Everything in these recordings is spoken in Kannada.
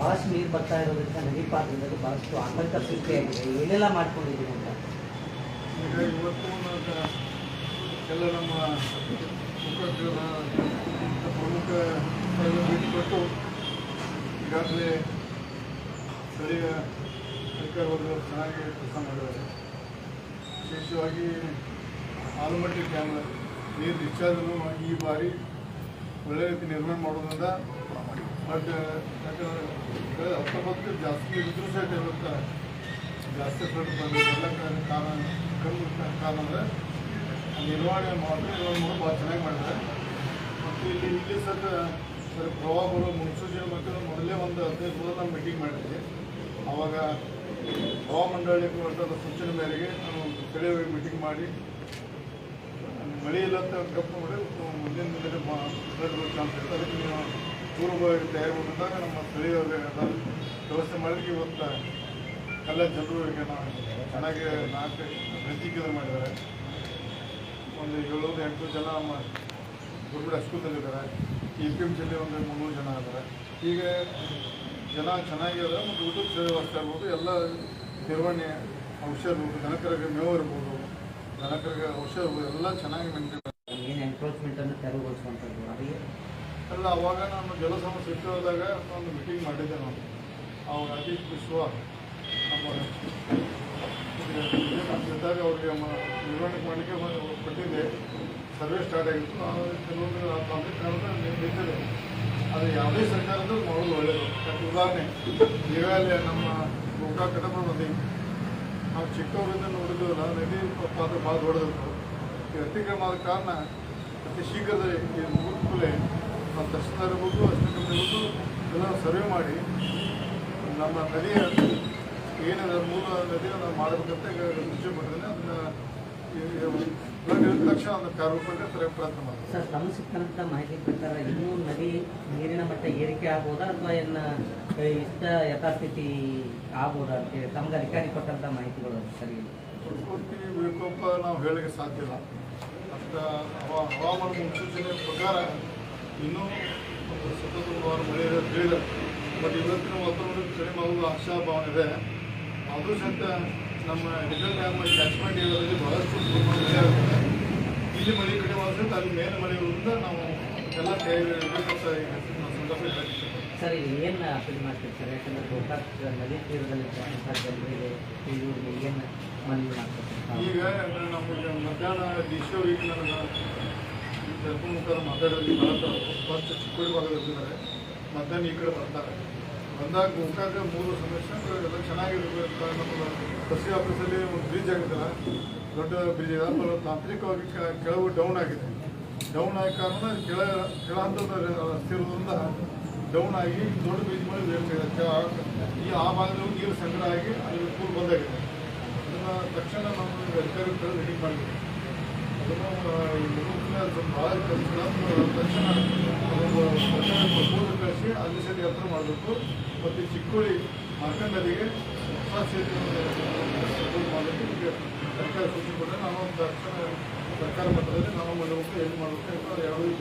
ಬಹಳಷ್ಟು ನೀರು ಬರ್ತಾ ಇರೋದ್ರಿಂದ ನದಿ ಪಾತ್ರದಲ್ಲಿ ಬಹಳಷ್ಟು ಆತಂಕ ಸೃಷ್ಟಿಯಾಗಿದೆ. ಏನೆಲ್ಲ ಮಾಡ್ಕೊಂಡಿದ್ದೀವಿ ಅಂತ? ಎಲ್ಲ ನಮ್ಮ ಪ್ರಮುಖ ಭೇಟಿ ಕೊಟ್ಟು ಈಗಾಗಲೇ ಸ್ಥಳೀಯ ವರ್ಗದವರು ಚೆನ್ನಾಗಿ ಕೆಲಸ ಮಾಡಿದ್ದಾರೆ ವಿಶೇಷವಾಗಿ ಆಲಮಟ್ಟಿ ಡ್ಯಾಮ್ ನೀರು ಡಿಸ್ಚಾರ್ಜನ್ನು ಈ ಬಾರಿ ಒಳ್ಳೆ ರೀತಿ ನಿರ್ಮಾಣ ಮಾಡೋದ್ರಿಂದ ಬಟ್ ಹತ್ತೊಂಬತ್ತು ಜಾಸ್ತಿ ಇದ್ರೂ ಸಹಿತ ಜಾಸ್ತಿ ಫ್ಲಡ್ ಬಂದಿದ್ದೆಲ್ಲ ಕಾರಣ ಕಮ್ಮಿ ಅಂದರೆ ನಿರ್ವಹಣೆ ಮಾಡಿದ್ರೆ ಭಾಳ ಚೆನ್ನಾಗಿ ಮಾಡಿದ್ದಾರೆ ಮತ್ತು ಇಲ್ಲಿ ಇಲ್ಲಿ ಸಹ ಸರಿ ಪ್ರವಾಹಗಳು ಮುನ್ಸೂಚನೆ ಮತ್ತು ಮೊದಲೇ ಒಂದು ಹದಿನೈದು ದಿವಸ ನಾವು ಮೀಟಿಂಗ್ ಮಾಡಿದ್ವಿ ಆವಾಗ ಪ್ರವಾಹ ಮಂಡಳಿ ಕೊಟ್ಟಂಥ ಸೂಚನೆ ಮೇರೆಗೆ ನಾವು ಸ್ಥಳೀಯ ಮೀಟಿಂಗ್ ಮಾಡಿ ಮಳೆ ಇಲ್ಲ ಅಂತ ಕಪ್ಪು ಮಾಡಿ ಮುಂದಿನ ಬರೋ ಚಾನ್ಸ್ ಇರುತ್ತೆ ಅದಕ್ಕೆ ನೀವು ಪೂರ್ವಭಾವಿ ತಯಾರಿ ಮಾಡಿದಾಗ ನಮ್ಮ ಎಲ್ಲ ವ್ಯವಸ್ಥೆ ಮಾಡಲಿಕ್ಕೆ ಇವತ್ತು ಎಲ್ಲ ಜನರು ಈಗ ನಾವು ಚೆನ್ನಾಗಿ ನಾಲ್ಕು ಪ್ರತಿಕ್ರಿಯೆ ಮಾಡಿದ್ದಾರೆ. ಒಂದು ಏಳೂರು ಎಂಟು ಜನ ನಮ್ಮ ಗೌರ್ಮೆಂಟ್ ಇದ್ದಾರೆ ಇ ಪಿ ಎಂ ಸಿಲಿ ಒಂದು ಮುನ್ನೂರು ಜನ ಇದ್ದಾರೆ. ಹೀಗೆ ಜನ ಚೆನ್ನಾಗಿದೆ ಮತ್ತು ಊಟದ ವ್ಯವಸ್ಥೆ ಇರ್ಬೋದು ಎಲ್ಲ ನಿರ್ವಹಣೆ ಔಷಧ ಇರ್ಬೋದು ದನಕರಿಗೆ ಮೇವು ಇರ್ಬೋದು ದನಕರಿಗೆ ಔಷಧ ಇರ್ಬೋದು, ಎಲ್ಲ ಚೆನ್ನಾಗಿ ಮೇಂಟೈನ್ ಏನು ಎನ್ಕ್ರೋಚ್ಮೆಂಟನ್ನು ತೆರವುಗೊಳಿಸುವಂಥದ್ದು ಅವರಿಗೆ ಅಲ್ಲ, ಅವಾಗ ನಾನು ಜಲಸಮ ಸಚಿವರಾದಾಗ ಒಂದು ಮೀಟಿಂಗ್ ಮಾಡಿದ್ದೆ ನಾನು. ಅವ್ರು ಅಜಿತ್ ವಿಶ್ವ, ನಮ್ಮ ಇದ್ದಾಗ ಅವ್ರಿಗೆ ನಿರ್ವಹಣೆ ಮಾಡಲಿಕ್ಕೆ ಕೊಟ್ಟಿದ್ದೆ. ಸರ್ವೆ ಸ್ಟಾರ್ಟ್ ಆಗಿತ್ತು. ನಾನು ಕೆಲವೊಂದು ತಂತ್ರಜ್ಞಾನದ ನಿಂತಿದೆ ಅದು ಯಾವುದೇ ಸರ್ಕಾರದ ಮಾಡೋದು ಒಳ್ಳೆಯದು ಉದಾಹರಣೆ, ಈಗಾಗಲೇ ನಮ್ಮ ಗೋಕಾ ಕಡಪ ನದಿ ನಾವು ಚಿಕ್ಕವರಿಂದ ನೋಡಿದ್ವಲ್ಲ ನದಿ ಪಾತ್ರ ಭಾಳ ದೊಡ್ಡದಿತ್ತು ಈ ಅತಿಕ್ರಮ ಆದ ಕಾರಣ ಅತಿ ಶೀಘ್ರದಲ್ಲಿ ಮುಗಿದ ನಾವು ತಹಸೀಲ್ದಾರ್ ಇರ್ಬೋದು ಅಸಿಸ್ಟೆಂಟ್ ಇರ್ಬೋದು ಎಲ್ಲ ಸರ್ವೆ ಮಾಡಿ. ನಮ್ಮ ನದಿಯ ಏನಿದೆ ಮೂಲ ನದಿಯನ್ನು ನಾವು ಮಾಡಬೇಕಂತ ನಿಶ್ಚಯ ಮಾಡಿದ್ರೆ ಅದನ್ನು ತಕ್ಷಣ ಅದನ್ನು ಪ್ರಯತ್ನ ಮಾಡ್ತೀವಿ ಸರ್ ತಮ್ಮ ಸಿಕ್ಕಂಥ ಮಾಹಿತಿ ಪ್ರಕಾರ ಇನ್ನೂ ನದಿ ನೀರಿನ ಮಟ್ಟ ಏರಿಕೆ ಆಗ್ಬೋದಾ ಅಥವಾ ಇಷ್ಟ ಯಥಾಸ್ಥಿತಿ ಆಗ್ಬೋದಾ ಅಂತೇಳಿ ತಮ್ಗೆ ಅಧಿಕಾರಿ ಕೊಟ್ಟಂಥ ಮಾಹಿತಿಗಳು ಸರಿ ಪ್ರಕೃತಿ ವಿಕೋಪ ನಾವು ಹೇಳಲಿಕ್ಕೆ ಸಾಧ್ಯ ಇಲ್ಲ. ಅಂತ ಹವಾ ಹವಾಮಾನ ಮುನ್ಸೂಚನೆ ಪ್ರಕಾರ ಇನ್ನೂ ಒಂದು ಸತತ ಒಂದು ವಾರ ಮಳೆ ತಿಳಿದ ಬಟ್ ಇವತ್ತಿನ ವಾತಾವರಣ ಕಡಿಮೆ ಆಗುವ ಆಶಾಭಾವನೆ ಇದೆ. ಆದರೂ ಸಹಿತ ನಮ್ಮ ರಿಟರ್ನ್ ಡ್ಯಾಮ್ ಕ್ಯಾಚ್ಮೆಂಟ್ ಏರಿಯಾದಲ್ಲಿ ಬಹಳಷ್ಟು ಇಲ್ಲಿ ಮಳೆ ಕಡಿಮೆ ಆಗುತ್ತೆ ಅಲ್ಲಿ ಮೇಲೆ ಮಳೆ ಇರೋದ್ರಿಂದ ನಾವು ಎಲ್ಲ ತಯಾರಿ ಇರಬೇಕಂತ ಈಗ ನಾನು ಸಂದರ್ಭದಲ್ಲಿ ಹೇಳ್ತೀನಿ. ಸರ್ ಇಲ್ಲಿ ಏನು ಅಪೀಲ್ ಮಾಡ್ತೀವಿ ಸರ್? ಯಾಕಂದ್ರೆ ಗೋಕಾಕ್ ನದಿ ತೀರದಲ್ಲಿ ಜನರಿಗೆ ಏನು ಮನವಿ ಮಾಡ್ತಾರೆ? ಈಗ ನಮಗೆ ಮಧ್ಯಾಹ್ನ ಈಶ್ವರಿಗೆ ನನಗೆ ಟೆಲಿಫೋನ್ ಮುಖಾಂತರ ಮಾತಾಡೋದು ಫಸ್ಟ್ ಚಿಕ್ಕೋಡಿ ಭಾಗದಲ್ಲಿದ್ದಾರೆ ಮಧ್ಯಾಹ್ನ ಈ ಕಡೆ ಬರ್ತಾರೆ. ಬಂದಾಗ ಮುಖಾಂತರ ಮೂರು ಸಮಸ್ಯೆ ಎಲ್ಲ ಚೆನ್ನಾಗಿರ್ಬೇಕು ಕೃಷಿ ಆಫೀಸಲ್ಲಿ ಒಂದು ಬ್ರಿಡ್ಜ್ ಆಗಿದ್ದಲ್ಲ ದೊಡ್ಡ ಬ್ರಿಡ್ಜ್ ಇದೆ ತಾಂತ್ರಿಕವಾಗಿ ಕೆಳವು ಡೌನ್ ಆಗಿದೆ. ಡೌನ್ ಆಗಿ ಕಾರಣ ಕೆಳ ಕೆಳ ಹಂತದ ರಸ್ತೆ ಡೌನ್ ಆಗಿ ದೊಡ್ಡ ಬ್ರಿಡ್ಜ್ ಮೇಲೆ ಈ ಆ ಭಾಗದಲ್ಲಿ ನೀರು ಸಂಗ್ರಹ ಆಗಿ ಅಲ್ಲಿ ಫುಲ್ ಬಂದಾಗಿದೆ ಅದನ್ನು ತಕ್ಷಣ ನಾವು ಅಧಿಕಾರಿಗಳು ಮೀಟಿಂಗ್ ಮಾಡಿದ್ವಿ ಅದನ್ನು ಈ ಮುಗಿದ ಸ್ವಲ್ಪ ಭಾಳ ತಕ್ಷಣ ಕಳಿಸಿ ಅಲ್ಲಿ ಸರಿ ಹತ್ರ ಮಾಡಬೇಕು ಮತ್ತು ಚಿಕ್ಕೋಳಿ ಮಾರ್ಕಂಡ್ ನದಿಗೆ ಹೊಸ ಸೇತುವೆ ಮಾಡಲಿಕ್ಕೆ ಈಗ ಸರ್ಕಾರ ಕೊಟ್ಟರೆ ನಾವು ಸರ್ಕಾರ ಮಟ್ಟದಲ್ಲಿ ನಾವು ಮಾಡಬೇಕು ಏನು ಮಾಡಬೇಕು ಅಂತ ಯಾವುದೇ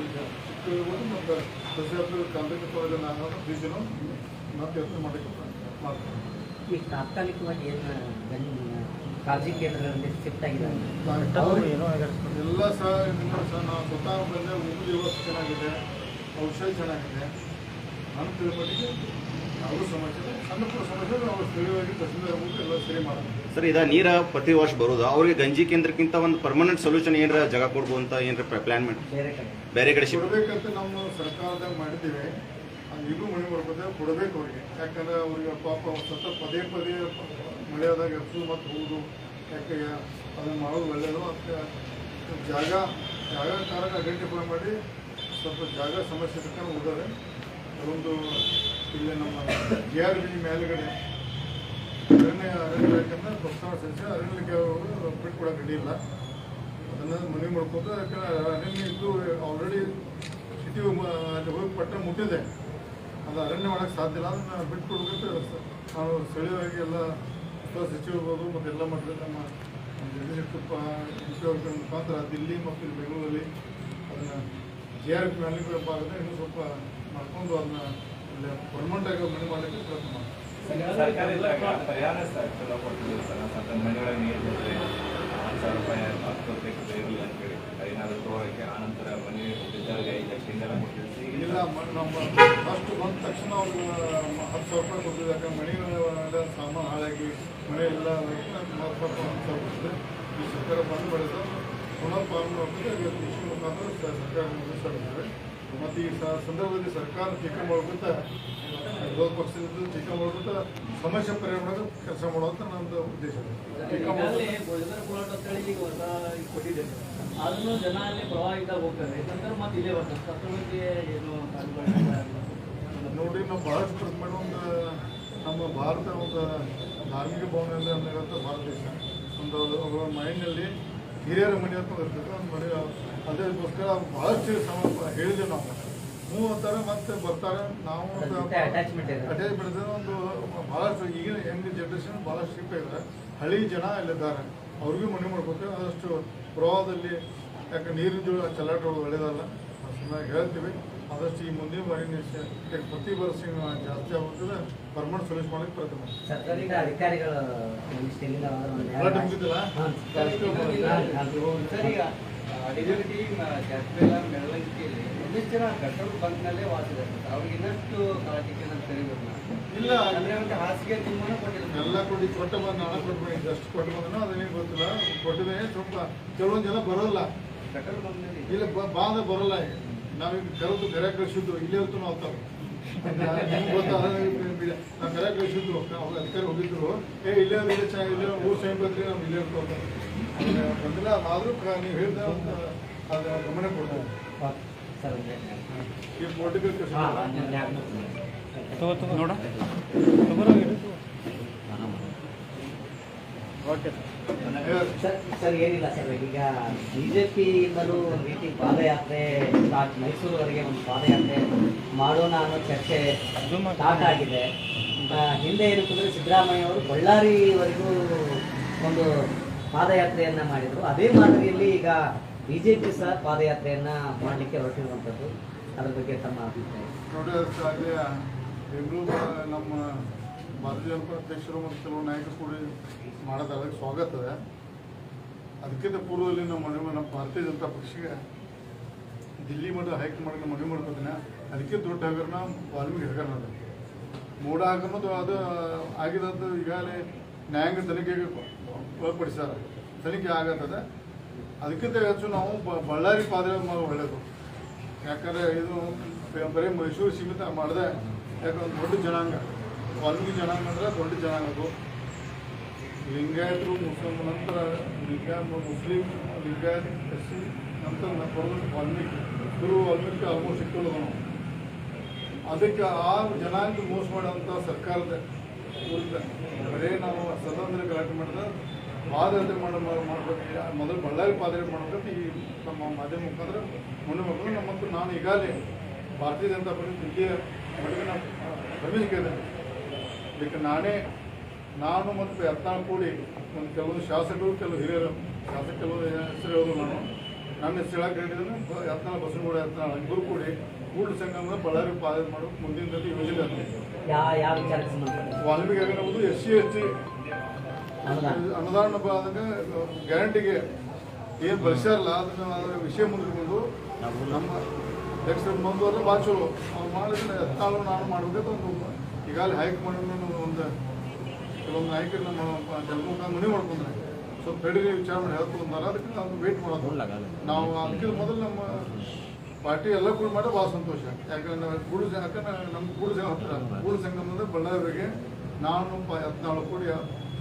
ಚಿಕ್ಕೋಳಿ ಮತ್ತು ಸಸ್ಯಾತ್ಮಕ ತಾಂತ್ರಿಕ ನಾವು ಬೀಜನು ಮತ್ತೆ ಯೋಚನೆ ಮಾಡಬೇಕು ಮಾಡ್ತೀವಿ ತಾತ್ಕಾಲಿಕವಾಗಿ ಏನು ಕಾಳಜಿ ಕೇಂದ್ರಗಳಲ್ಲಿ ಶಿಫ್ಟ್ ಆಗಿದ್ದಾರೆ. ಅವರು ಎಲ್ಲ ಸಹ ನಾವು ಸ್ವತಃ ಬಂದರೆ ಊಟದ ವ್ಯವಸ್ಥೆ ಚೆನ್ನಾಗಿದೆ ಔಷಧಿ ಚೆನ್ನಾಗಿದೆ ನಾನು ತಿಳ್ಕೊಂಡಿಗೆ ಅವರು ಸಮಸ್ಯೆ ಇಲ್ಲ. ಸಣ್ಣ ಪುಟ್ಟ ಸಮಸ್ಯೆ ನಾವು ಸ್ಥಳೀಯವಾಗಿ ತಹಸೀಲ್ದಾರ್ ಹೋಗಿ ಎಲ್ಲ ಸರಿ ಮಾಡೋದು ಸರ್ ಇದ ನೀರ ಪ್ರತಿ ವರ್ಷ ಬರೋದು? ಅವ್ರಿಗೆ ಗಂಜಿ ಕೇಂದ್ರಕ್ಕಿಂತ ಒಂದು ಪರ್ಮನೆಂಟ್ ಸೊಲ್ಯೂಷನ್ ಏನಾರ ಜಾಗ ಕೊಡ್ಬೋದು ಅಂತ ಏನಾರ ಪ್ಲಾನ್ ಮಾಡಿ? ಬೇರೆ ಕಡೆ. ಬೇರೆ ಕಡೆ ಶಿಫ್ಟ್ ಕೊಡಬೇಕಂತ ನಮ್ಮ ಸರ್ಕಾರದಾಗ ಮಾಡಿದ್ದೀವಿ. ಈಗೂ ಮನೆ ಬರ್ಬೋದು ಕೊಡಬೇಕು ಅವ್ರಿಗೆ. ಯಾಕಂದ್ರೆ ಅವ್ರಿಗೆ ಪಾಪ ಸತತ ಪದೇ ಪದೇ ಮಳೆ ಆದಾಗ ಎಬ್ಸು ಮತ್ತು ಹೋಗುದು. ಯಾಕೆ ಅದನ್ನು ಮಾಡೋದು ಒಳ್ಳೆಯದು ಮತ್ತು ಜಾಗ ಜಾಗ ಕಾರಣ ಐಡೆಂಟಿಫೈ ಮಾಡಿ ಸ್ವಲ್ಪ ಜಾಗ ಸಮಸ್ಯೆ ತಕ್ಕಂಡು ಹೋದರೆ ಅದೊಂದು ಇಲ್ಲಿ ನಮ್ಮ ಜಿ ಆರ್ ಬಿ ಮೇಲುಗಡೆ ಅರಣ್ಯ ಅರಣ್ಯ ಬೇಕಂದ್ರೆ ಪ್ರಸ್ತಾವ ಸಲ್ಲಿಸಿ ಅರಣ್ಯಕ್ಕೆ ಅವರು ಬಿಟ್ಕೊಡಕ್ಕೆ ರೆಡಿ ಇಲ್ಲ. ಅದನ್ನು ಮನೆ ಮಾಡ್ಕೊಂಡು ಯಾಕಂದ್ರೆ ಅರಣ್ಯ ಇದ್ದು ಆಲ್ರೆಡಿ ಸಿಟಿ ಅಲ್ಲಿ ಹೋಗಿ ಪಟ್ಟ ಮುಟ್ಟಿದೆ. ಅದು ಅರಣ್ಯ ಮಾಡೋಕ್ಕೆ ಸಾಧ್ಯ ಇಲ್ಲ. ಅದನ್ನು ಬಿಟ್ಕೊಡ್ಬೇಕು ನಾವು ಸ್ಥಳೀಯವಾಗಿ ಎಲ್ಲ ಸಚಿವರ್ಬೋದು ಮತ್ತು ಎಲ್ಲ ಮಾಡಿದ್ರೆ ನಮ್ಮ ಯಡಿಯೂರಪ್ಪ ಮುಖ್ಯಮಂತ್ರಿ ಮುಖಾಂತರ ದಿಲ್ಲಿ ಮತ್ತು ಬೆಂಗಳೂರಲ್ಲಿ ಅದನ್ನು ಜೆ ಆರ್ ಎಫ್ ಮ್ಯಾಲಿನ ಆಗುತ್ತೆ ಇನ್ನೂ ಸ್ವಲ್ಪ ಮಾಡ್ಕೊಂಡು ಅದನ್ನ ಪರ್ಮನೆಂಟಾಗಿ ಮನೆ ಮಾಡಲಿಕ್ಕೆ ಪ್ರಯತ್ನ ಮಾಡ್ತೀವಿ. ಸಾವಿರ ರೂಪಾಯಿ ಹತ್ತು ರೂಪಾಯಿ ಇರಲಿ ಅಂತೇಳಿ ಏನಾದರೂ ತೋರಕ್ಕೆ ಆನಂತರ ಮನೆ ಬಿದ್ದಾಗ ಐದು ಲಕ್ಷ ಹಿಂಗೆಲ್ಲ ಕೊಟ್ಟಿರ್ತೀವಿ ಇಲ್ಲ ಫಸ್ಟ್ ಬಂದ ತಕ್ಷಣ ಅವ್ರು ಹತ್ತು ಸಾವಿರ ರೂಪಾಯಿ ಕೊಟ್ಟಿದ್ದು ಯಾಕಂದ್ರೆ ಮನೆ ಎಲ್ಲ ಸಾಮಾನು ಹಾಳಾಗಿ ಮನೆ ಎಲ್ಲ ಈ ಸರ್ಕಾರ ಬಂದು ಬೆಳೆದ ಪುನಃ ಪಾಲನೆ ಮಾಡ್ಕೊಂಡು ಕೃಷಿ ಮುಖಾಂತರ ಮತ್ತು ಈ ಸ- ಸಂದರ್ಭದಲ್ಲಿ ಸರ್ಕಾರ ಟೀಕೆ ಮಾಡ್ಕೊತ ವಿರೋಧ ಪಕ್ಷದಿಂದ ಟೀಕೆ ಮಾಡ್ಕೊತ ಸಮಸ್ಯೆ ಪರಿಹಾರ ಮಾಡೋದು. ಕೆಲಸ ಮಾಡೋದು ನಮ್ಮದು ಉದ್ದೇಶ ಅದನ್ನು ಜನ ಅಲ್ಲಿ ಪ್ರವಾಹಿತ ಹೋಗ್ತಾರೆ. ಯಾಕಂದ್ರೆ ಮತ್ತೆ ಇಲ್ಲೇ ಬರ್ತಾರೆ ಅದ್ರ ಬಗ್ಗೆ ಏನು ನೋಡಿ ನಾವು ಬಹಳಷ್ಟು ಪ್ರತಿಮೆ ಒಂದು ನಮ್ಮ ಭಾರತ ಒಂದು ಧಾರ್ಮಿಕ ಭವನದಲ್ಲಿ ಅನ್ನೋಂಥ ಭಾರತ ದೇಶ. ಒಂದು ಅದು ಅವರ ಮೈಂಡ್ನಲ್ಲಿ ಹಿರಿಯರ ಮನೆ ಅಂತ ಒಂದು ಇರ್ತದೆ. ಒಂದು ಮನೆ ಅದಕ್ಕೋಸ್ಕರ ಬಹಳಷ್ಟು ಸಮಸ್ಯೆ ಹೇಳಿದೆ ನಾವು. ಹ್ಞೂ ಅಂತಾರೆ ಮತ್ತೆ ಬರ್ತಾರೆ. ನಾವು ಅಟ್ಯಾಚ್ಮೆಂಟ್ ಒಂದು ಬಹಳಷ್ಟು ಈಗಿನ ಯಂಗ್ ಜನ್ರೇಷನ್ ಬಹಳಷ್ಟು ಶಿಪ್ ಇದ್ದಾರೆ. ಹಳಿ ಜನ ಇಲ್ಲಿದ್ದಾರೆ. ಅವ್ರಿಗೂ ಮನೆ ಮಾಡ್ಬೇಕು ಆದಷ್ಟು ಪ್ರವಾಹದಲ್ಲಿ ಯಾಕೆ ನೀರಿನ ಚಲಾಟ ಒಳ್ಳೆಯದಲ್ಲ ಸುಮ್ಮನೆ ಹೇಳ್ತೀವಿ. ಆದಷ್ಟು ಈ ಮುಂದಿನ ಬಾರಿ ಪ್ರತಿ ವರ್ಷ ಜಾಸ್ತಿ ಆಗುತ್ತದೆ ಪರ್ಮನೆಂಟ್ ಸೊಲ್ಯೂಷನ್ ಮಾಡಕ್ಕೆ ಪ್ರಯತ್ನ ಮಾಡ್ತೀವಿ. ಈಗ ಡಿಲಿವರಿ ಜಾತ್ರೆಲ್ಲ ಮೆರವಣಿಗೆಯಲ್ಲಿ ಒಂದಿಷ್ಟು ಜನ ಗಟ್ಟರು ಬಂಕ್ನಲ್ಲೇ ವಾಸಿದ್ದಾರೆ ಅವ್ರಿಗೆ ಇನ್ನಷ್ಟು ಕಾಳಜಿಕೆ ನಾನು ತೆರಿಬೇಕು ಇಲ್ಲ. ಅಂದ್ರೆ ಅವ್ರಿಗೆ ಹಾಸಿಗೆ ತುಂಬಾನೇ ಕೊಟ್ಟಿಲ್ಲ ಎಲ್ಲ ಕೊಡಿ ಕೊಟ್ಟ ಬಂದು ಕೊಟ್ಟು ಬಂದಿದ್ದೆ ಅಷ್ಟು ಕೊಟ್ಟು ಬಂದನೋ ಅದೇನೇನು ಗೊತ್ತಿಲ್ಲ. ಕೊಟ್ಟಿದೆ ಸ್ವಲ್ಪ ಕೆಲವೊಂದು ಜನ ಬರೋಲ್ಲ. ಗಟ್ಟರು ಬಂಕ್ನಲ್ಲಿ. ಇಲ್ಲ ಬಾಂಧ ಬರೋಲ್ಲ. ನಾವೀಗ ಕೆಲವೊಂದು ಕರೆ ಕಳಿಸಿದ್ರು ಇಲ್ಲೇ ಹೊತ್ತು ನಾವು ತಾವು. ನಾವು ಕರೆ ಕಳಿಸಿದ್ರು ನಾವು ಅಧಿಕಾರಿ ಹೋಗಿದ್ರು ಏ ಇಲ್ಲೇ ಇಲ್ಲೇ ಚೆನ್ನಾಗಿ ಇಲ್ಲೇ ಊರು ಸೈನ್ ಬರ್ತೀವಿ ನಾವು ಇಲ್ಲೇ ಇರ್ತು ಅಂತ. ಅಂದ್ರೆ ಬಂದಿಲ್ಲ ಆದರೂ ನೀವು ಹೇಳಿದ ಒಂದು ಅದು ಗಮನ ಕೊಡ್ತೀವಿ ಸರ್ ಈ ಪೊಲಿಟಿಕಲ್ ನೋಡ. ಸರ್. ಸರ್ ಏನಿಲ್ಲ ಸರ್ ಈಗ ಬಿಜೆಪಿಯಿಂದಲೂ ಒಂದು ರೀತಿ ಪಾದಯಾತ್ರೆ ಸ್ಟಾರ್ಟ್ ಮೈಸೂರುವರೆಗೆ ಒಂದು ಪಾದಯಾತ್ರೆ ಮಾಡೋಣ ಅನ್ನೋ ಚರ್ಚೆ ಸ್ಟಾರ್ಟ್ ಆಗಿದೆ. ಹಿಂದೆ ಏನಕ್ಕೆ ಸಿದ್ದರಾಮಯ್ಯ ಅವರು ಬಳ್ಳಾರಿವರೆಗೂ ಒಂದು ಪಾದಯಾತ್ರೆಯನ್ನ ಮಾಡಿದ್ರು. ಅದೇ ಮಾದರಿಯಲ್ಲಿ ಈಗ ಬಿಜೆಪಿ ಸಹ ಪಾದಯಾತ್ರೆಯನ್ನ ಮಾಡಲಿಕ್ಕೆ ಹೊರಟಿರುವಂತದ್ದು ಅದ್ರ ಬಗ್ಗೆ ತಮ್ಮ ಅಭಿಪ್ರಾಯ. ನಮ್ಮ ಭಾರತೀಯ ಜನತಾ ಅಧ್ಯಕ್ಷರು ಮತ್ತು ಕೆಲವು ನಾಯಕರು ಕೂಡ ಮಾಡೋದು ಸ್ವಾಗತ. ಇದೆ ಅದಕ್ಕಿಂತ ಪೂರ್ವದಲ್ಲಿ ನಮ್ಮ ಮನೆ, ನಮ್ಮ ಭಾರತೀಯ ಜನತಾ ಪಕ್ಷಕ್ಕೆ ದಿಲ್ಲಿ ಮಟ್ಟ ಹೈಕಮಾಂಡ್ ಮನವಿ ಮಾಡ್ಕೊತೀನಿ. ಅದಕ್ಕೆ ದೊಡ್ಡ ಹಗರಣ ವಾಲ್ಮೀಕಿ ಹಗರಣ ಅದು. ಮೋಡ ಹಗರಣದ್ದು ಅದು ಆಗಿದ್ದು ಈಗಾಗಲೇ ನ್ಯಾಯಾಂಗ ತನಿಖೆಗೆ ಒಳಪಡಿಸ್ಯಾರ ತನಿಖೆ ಆಗತ್ತದೆ. ಅದಕ್ಕಿಂತ ಹೆಚ್ಚು ನಾವು ಬಳ್ಳಾರಿ ಪಾದ್ರೆ ಒಳ್ಳೆಯದು ಯಾಕಂದರೆ ಇದು ಬರೀ ಮೈಸೂರು ಸೀಮಿತ ಮಾಡಿದೆ. ಯಾಕಂದ್ರೆ ದೊಡ್ಡ ಜನಾಂಗ. ವಾಲ್ಮೀಕಿ ಜನಾಂಗ ಅಂದ್ರೆ ದೊಡ್ಡ ಜನಾಂಗ ಅದು. ಲಿಂಗಾಯತರು ಮುಸ್ಲಿಂ, ನಂತರ Lingayat Muslim, Lingayat S C ನಂತರ ಬರೋದು ವಾಲ್ಮೀಕಿ. ಗುರು ವಾಲ್ಮೀಕಿ ಆಲ್ಮೋಸ್ಟ್ ಇಟ್ಕೊಳ್ಳೋದು ನಾವು. ಅದಕ್ಕೆ ಆ ಜನಾಂಗ ಮೋಸ ಮಾಡೋಂಥ ಸರ್ಕಾರದ ಬರೇ ನಾವು ಸ್ವತಂತ್ರ ಗಲಾಟೆ ಮಾಡಿದ್ರೆ ಪಾದಯಾತ್ರೆ ಮಾಡೋ ಮಾಡ್ಬೇಕು. ಮೊದಲು ಬಳ್ಳಾರಿ ಪಾದಯಾತ್ರೆ ಮಾಡಬೇಕಂತ ಈ ನಮ್ಮ ಮಾಧ್ಯಮ ಮುಖಾಂತರ ಮುಂದೆ ಮಕ್ಕಳು ನಮ್ಮ ಮತ್ತು ನಾನು ಈಗಾಗಲೇ ಭಾರತೀಯ ಜನತಾ ಪಕ್ಷ ದಿಲ್ಲಿಯ ಮಟ್ಟಿಗೆ ನಾನು ಇದೆ ಇದಕ್ಕೆ ನಾನೇ ನಾನು ಮತ್ತು ಯತ್ನಾಳ್ ಕೂಡಿ ಒಂದು ಕೆಲವೊಂದು ಶಾಸಕರು, ಕೆಲವು ಹಿರಿಯರು, ಶಾಸಕ ಕೆಲವು ಹೆಸರು ಹೇಳೋದು ನಾನು ನನ್ನ ಹೆಸರು ಹೇಳಕ್ಕೆ ಹೇಳಿದ್ರೆ ಯತ್ನಾಳ ಬಸನಗೌಡ ಯತ್ನಾಳ್ ಇಬ್ಬರು ಕೂಡಿ ಕೂಡ ಸಂಘ ಬಳ್ಳಾರಿ ಪಾದಯಾತ್ರೆ ಮಾಡೋಕೆ ಮುಂದಿನ ಯೋಜನೆ ವಾಲ್ಮೀಕಿ ಆಗಿರ್ಬೋದು ಎಸ್ ಸಿ ಎಸ್ ಟಿ ಅನುದಾನ ಬಂದಾಗ ಗ್ಯಾರಂಟಿಗೆ ಏನು ಬಳಸ್ಯಾರಲ್ಲ ಅದನ್ನ ವಿಷಯ ಮುಂದಿಟ್ಕೊಂಡು ನಮ್ಮ ಅಧ್ಯಕ್ಷರ ಅದು ಭಾಳ ಚಲೋ. ಅವ್ರು ಮಾಡಿದ್ರೆ ಎತ್ತಾಳು ನಾನು ಮಾಡಬೇಕಂತ ಒಂದು ಈಗಾಗಲೇ ಹೈಕಮಾಂಡ್ ಒಂದು ಕೆಲವೊಂದು ನಾಯಕರು ನಮ್ಮ ಜನಮುಖ ಮನೆ ಮಾಡ್ಕೊಂಡ್ರೆ. ಸ್ವಲ್ಪ ತಡೀರಿ ವಿಚಾರ ಮಾಡಿ ಹೇಳ್ಕೊಂಡ್ರೆ ಅದಕ್ಕೆ ನಾವು ವೇಟ್ ಮಾಡೋದು. ನಾವು ಅದಕ್ಕಿಂತ ಮೊದಲು ನಮ್ಮ ಪಾರ್ಟಿ ಎಲ್ಲ ಕೂಡ ಮಾಡಿ ಭಾಳ ಸಂತೋಷ. ಯಾಕಂದ್ರೆ ನಾವು ಗೂಡು ಯಾಕಂದ್ರೆ ನಮ್ಮ ಗೂಡು ಜನ ಹತ್ತಿರ ಗೂಡು ಸಂಗಮದಿಂದ ಬಳ್ಳಾರಿಗೆ ನಾನು ಹದಿನಾಲ್ಕು ಕೂಡಿ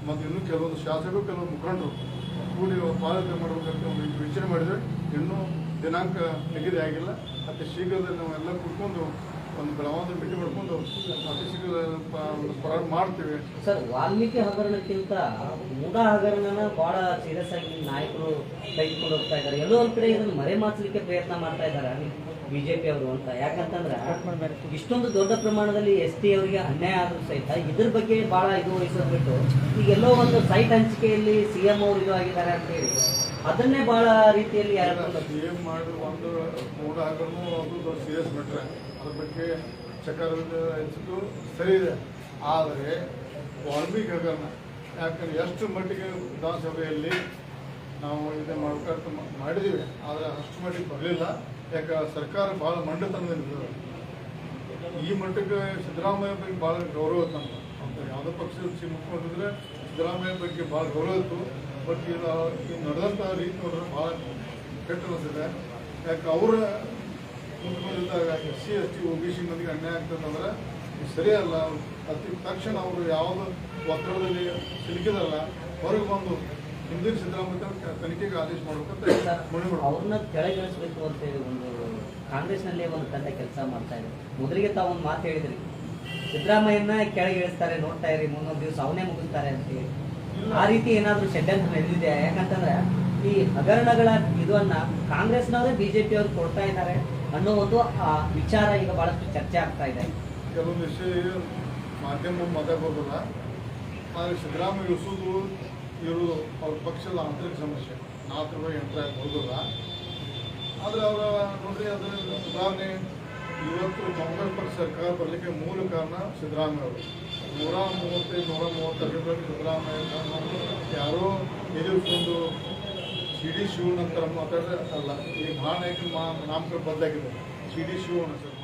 ಮತ್ತು ಇನ್ನೂ ಕೆಲವೊಂದು ಶಾಸಕರು, ಕೆಲವೊಂದು ಮುಖಂಡರು ಕೂಡಿ ಪಾಲನೆ ಮಾಡಬೇಕಂತ ಒಂದು ಯೋಚನೆ ಮಾಡಿದರೆ ಇನ್ನೂ ದಿನಾಂಕ ನಿಗದಿ ಆಗಿಲ್ಲ. ಅತಿ ಶೀಘ್ರದಲ್ಲಿ ಎಲ್ಲ ಕೂತ್ಕೊಂಡು ಒಂದು ಬೆಳವಾದ ಭೇಟಿ ಮಾಡ್ಕೊಂಡು ಅತಿ ಶೀಘ್ರ ಪ್ರಾರಂಭ ಮಾಡ್ತೀವಿ. ಸರ್, ವಾಲ್ಮೀಕಿ ಹಗರಣಕ್ಕಿಂತ ಮೂಢ ಹಗರಣನ ಬಹಳ ಸೀರಿಯಸ್ ಆಗಿ ನಾಯಕರು ತೆಗೆದುಕೊಂಡು ಹೋಗ್ತಾ ಇದ್ದಾರೆ. ಎಲ್ಲೋ ಒಂದ್ ಕಡೆ ಇದನ್ನು ಮರೆಮಾಚಲಿಕ್ಕೆ ಪ್ರಯತ್ನ ಮಾಡ್ತಾ ಇದ್ದಾರೆ. ಬಿಜೆಪಿ ಅವರು ಅಂತ. ಯಾಕಂತಂದ್ರೆ ಇಷ್ಟೊಂದು ದೊಡ್ಡ ಪ್ರಮಾಣದಲ್ಲಿ ಎಸ್ ಟಿ ಅವರಿಗೆ ಅನ್ಯಾಯ ಆದ್ರೂ ಸಹಿತ ಇದ್ರ ಬಗ್ಗೆ ಬಹಳ ಇದು ವಹಿಸೋದು ಬಿಟ್ಟು ಈಗ ಎಲ್ಲೋ ಒಂದು ಸೈಟ್ ಹಂಚಿಕೆಯಲ್ಲಿ ಸಿ ಎಂ ಅವರು ಇದು ಆಗಿದ್ದಾರೆ ಅಂತ ಹೇಳಿ ಅದನ್ನೇ ಬಹಳ ರೀತಿಯಲ್ಲಿ ಯಾರು ಸಿ ಎಂ ಮಾಡಿ ಒಂದು ಮೂಡ ಅದು ದೊಡ್ಡ ಸೀರಿಯಸ್ ಬಿಟ್ರೆ ಅದ್ರ ಬಗ್ಗೆ ಚಕಾರ ಸರಿ ಇದೆ. ಆದರೆ ವಾಲ್ಮೀಕಿ ಹಗರಣ ಯಾಕಂದ್ರೆ ಎಷ್ಟು ಮಟ್ಟಿಗೆ ವಿಧಾನಸಭೆಯಲ್ಲಿ ನಾವು ಇದನ್ನ ಮಾಡ್ಕೊಂಡು ಮಾಡಿದ್ದೀವಿ ಆದರೆ ಅಷ್ಟು ಮಟ್ಟಿಗೆ ಬರಲಿಲ್ಲ. ಯಾಕೆ ಸರ್ಕಾರ ಭಾಳ ಮಂಡತನದಿಂದ ಈ ಮಟ್ಟಕ್ಕೆ ಸಿದ್ದರಾಮಯ್ಯ ಬಗ್ಗೆ ಭಾಳ ಗೌರವ ಅಂತ ಯಾವುದೋ ಪಕ್ಷದ ಚಿ ಮುಖ್ಯಮಂತ್ರಿ ಸಿದ್ದರಾಮಯ್ಯ ಬಗ್ಗೆ ಭಾಳ ಗೌರವ ಇತ್ತು. ಬಟ್ ಇದು ನಡೆದಂಥ ರೀತಿ ನೋಡಿದ್ರೆ ಭಾಳ ಕೆಟ್ಟ ಅನಿಸಿದೆ ಯಾಕೆ ಅವರ ಮುಖ್ಯಮಂತ್ರಿದಾಗ S C, S T, O B C ಮಂದಿಗೆ ಅನ್ಯಾಯ ಆಗ್ತದಂದ್ರೆ ಸರಿಯಲ್ಲ. ಅತಿ ತಕ್ಷಣ ಅವರು ಯಾವುದು ಒತ್ತಡದಲ್ಲಿ ಸಿಲುಕಿದಲ್ಲ ಹೊರಗೆ ಬಂದು ಹಿಂದಿನ ಸಿದ್ದರಾಮಯ್ಯ ತನಿಖೆಗೆ ಆದೇಶ ಮಾಡ್ಬೇಕಂತ ಅವ್ರನ್ನ ಕೆಳಗಿಳಿಸ್ಬೇಕು ಅಂತ ಹೇಳಿ ಒಂದು ಕಾಂಗ್ರೆಸ್ನಲ್ಲೇ ಒಂದು ತಂಡ ಕೆಲಸ ಮಾಡ್ತಾ ಇದೆ. ಮೊದಲಿಗೆ ತಾವು ಒಂದು ಮಾತು ಹೇಳಿದ್ರಿ. ಸಿದ್ದರಾಮಯ್ಯನ ಕೆಳಗಿಳಿಸ್ತಾರೆ ನೋಡ್ತಾ ಇರಿ ಮುಂದೊಂದು ದಿವಸ ಅವನೇ ಮುಗಿಸ್ತಾರೆ ಅಂತ ಹೇಳಿ. ಆ ರೀತಿ ಏನಾದರೂ ಷಡ್ಯಂತ್ರ ನಡೆದಿದೆ ಯಾಕಂತಂದ್ರೆ ಈ ಹಗರಣಗಳ ಇದನ್ನ ಕಾಂಗ್ರೆಸ್ನವರೇ ಬಿಜೆಪಿ ಅವರು ಕೊಡ್ತಾ ಇದ್ದಾರೆ ಅನ್ನೋ ಒಂದು ಆ ವಿಚಾರ ಈಗ ಬಹಳಷ್ಟು ಚರ್ಚೆ ಆಗ್ತಾ ಇದೆ. ಕೆಲವೊಂದು ವಿಷಯ ಮಾಧ್ಯಮ ಮಾತಾಡ್ಬೋದಲ್ಲ ಆದ್ರೆ ಸಿದ್ದರಾಮಯ್ಯ ಇವರು ಅವ್ರ ಪಕ್ಷದ ಆಂತರಿಕ ಸಮಸ್ಯೆ. ನಾಲ್ಕು ರೂಪಾಯಿ ಯಂತ್ರ ಹೋಗಲ್ಲ ಆದರೆ ಅವರ ನೋಡ್ರಿ ಅದರ ಸುಧಾರಣೆ ಇವತ್ತು ಕಾಂಗ್ರೆಸ್ ಪಕ್ಷ ಸರ್ಕಾರ ಬರಲಿಕ್ಕೆ ಮೂಲ ಕಾರಣ ಸಿದ್ದರಾಮಯ್ಯ ಅವರು. ನೂರ ಮೂವತ್ತೈದು, ನೂರ ಮೂವತ್ತೈದರಲ್ಲಿ ಸಿದ್ದರಾಮಯ್ಯ ಯಾರೋ ಎದುರಿಸ್ಕೊಂಡು ಡಿ ಶಿವಣ್ಣ ಅಂತ ಮಾತಾಡಿದ್ರೆ ಅಲ್ಲ, ಈ ಮಾ, ನಾಮಕರಣ ಬದಲಾಗಿದೆ. D Shivanna sir.